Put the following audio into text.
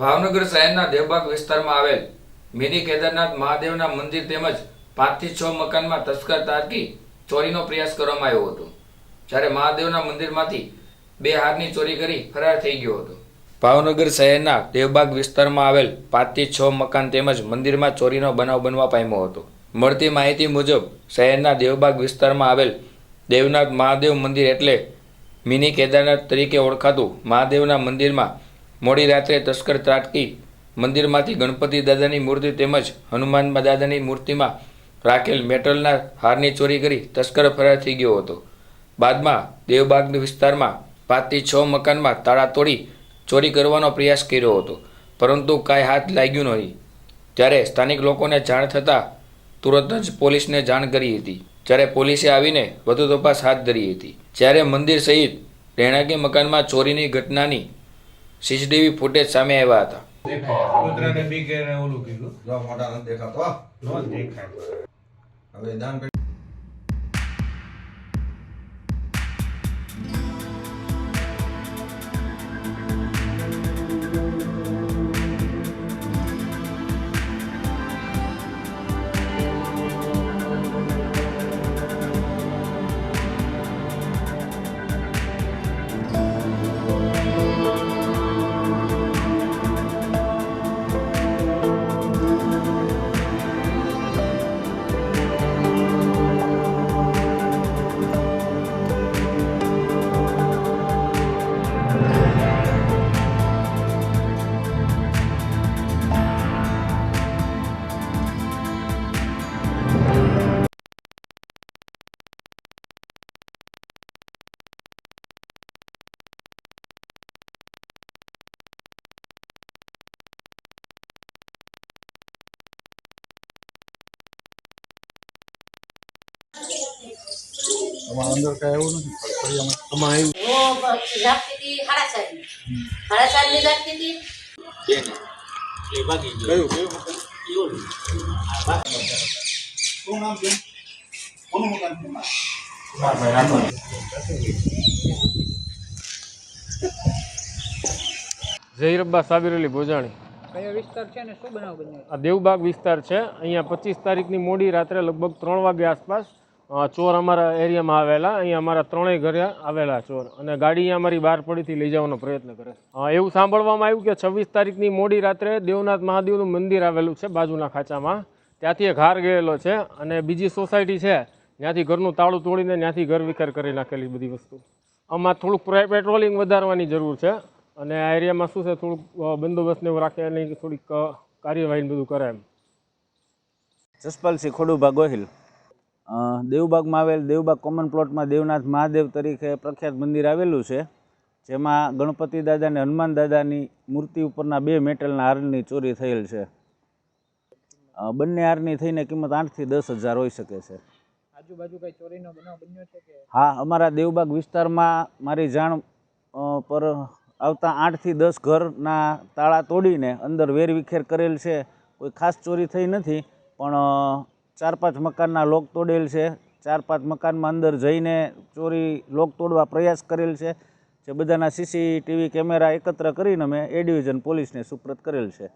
ભાવનગર શહેરના દેવબાગ વિસ્તારમાં આવેલ મિની કેદારનાથ મહાદેવના મંદિર તેમજ પાંચથી છ મકાનમાં તસ્કર તારકી ચોરીનો પ્રયાસ કરવામાં આવ્યો હતો. જ્યારે મહાદેવના મંદિરમાંથી બે હારની ચોરી કરી ફરાર થઈ ગયો હતો. ભાવનગર શહેરના દેવબાગ વિસ્તારમાં આવેલ પાંચથી છ મકાન તેમજ મંદિરમાં ચોરીનો બનાવ બનવા પામ્યો હતો. મળતી માહિતી મુજબ શહેરના દેવબાગ વિસ્તારમાં આવેલ દેવનાથ મહાદેવ મંદિર એટલે મિની કેદારનાથ તરીકે ઓળખાતું મહાદેવના મંદિરમાં મોડી રાત્રે તસ્કર ત્રાટકી, મંદિરમાંથી ગણપતિ દાદાની મૂર્તિ તેમજ હનુમાનમાં દાદાની મૂર્તિમાં રાખેલ મેટલના હારની ચોરી કરી તસ્કર ફરાર થઈ ગયો હતો. બાદમાં દેવબાગ વિસ્તારમાં પાંચથી છ મકાનમાં તાળા તોડી ચોરી કરવાનો પ્રયાસ કર્યો હતો, પરંતુ કાંઈ હાથ લાગ્યું નહીં. ત્યારે સ્થાનિક લોકોને જાણ થતાં તુરંત જ પોલીસને જાણ કરી હતી. જ્યારે પોલીસે આવીને વધુ તપાસ હાથ ધરી હતી. જ્યારે મંદિર સહિત રહેણાંકી મકાનમાં ચોરીની ઘટનાની સીસીટીવી ફૂટેજ સામે આવ્યા હતા. કૂતરાને બીકે એને ઓલું કીધું. મોટા નથી દેખાતો નો દેખાય. હવે દાન તમારા અંદર કાંઈ એવું નથી ફળફળિયામાં તમારે એવું લાગતી હતી સાડા ચારની સાડા ચારની લાગતી એ બાકી કયું કયું જયરબ્બા સાબિરલી ભોજાણી. કયો આ દેવબાગ વિસ્તાર છે. અહીંયા પચીસ તારીખની મોડી રાત્રે લગભગ ત્રણ વાગે આસપાસ ચોર અમારા એરિયામાં આવેલા. અહીંયા અમારા ત્રણેય ઘરે આવેલા ચોર. અને ગાડી અમારી બહાર પડીથી લઈ જવાનો પ્રયત્ન કરે. એવું સાંભળવામાં આવ્યું કે છવ્વીસ તારીખની મોડી રાત્રે દેવનાથ મહાદેવનું મંદિર આવેલું છે બાજુના ખાંચામાં. ત્યાંથી એક હાર ગયેલો છે અને બીજી સોસાયટી છે. ત્યાંથી ઘરનું તાળું તોડીને ત્યાંથી ઘર વિખેર કરી નાખેલી બધી વસ્તુ. આમાં થોડુંક પેટ્રોલિંગ વધારવાની જરૂર છે. અને આ એરિયામાં શું છે? થોડુંક બંદોબસ્તને એવું રાખે અને થોડીક કાર્યવાહી બધું કરે એમ. જસપાલસિંહ ખોડુભા ગોહિલ. દેવબાગમાં આવેલ દેવબાગ કોમન પ્લોટમાં દેવનાથ મહાદેવ તરીકે પ્રખ્યાત મંદિર આવેલું છે જેમાં ગણપતિ દાદા અને હનુમાન દાદાની મૂર્તિ ઉપરના બે મેટલના હારની ચોરી થયેલ છે. બંને હારની થઈને કિંમત આઠથી દસ હજાર હોઈ શકે છે. આજુબાજુ કઈ ચોરીનો બનાવ બન્યો છે કે? હા અમારા દેવબાગ વિસ્તારમાં મારી જાણ પર આવતા આઠથી દસ ઘરના તાળા તોડીને અંદર વેરવિખેર કરેલ છે. કોઈ ખાસ ચોરી થઈ નથી પણ ચાર પાંચ મકાનના લોક તોડેલ છે. ચાર પાંચ મકાનમાં અંદર જઈને ચોરી લોક તોડવા પ્રયાસ કરેલ છે. જે બધાના સીસીટીવી કેમેરા એકત્ર કરીને મેં એ ડિવિઝન પોલીસને સુપ્રત કરેલ છે.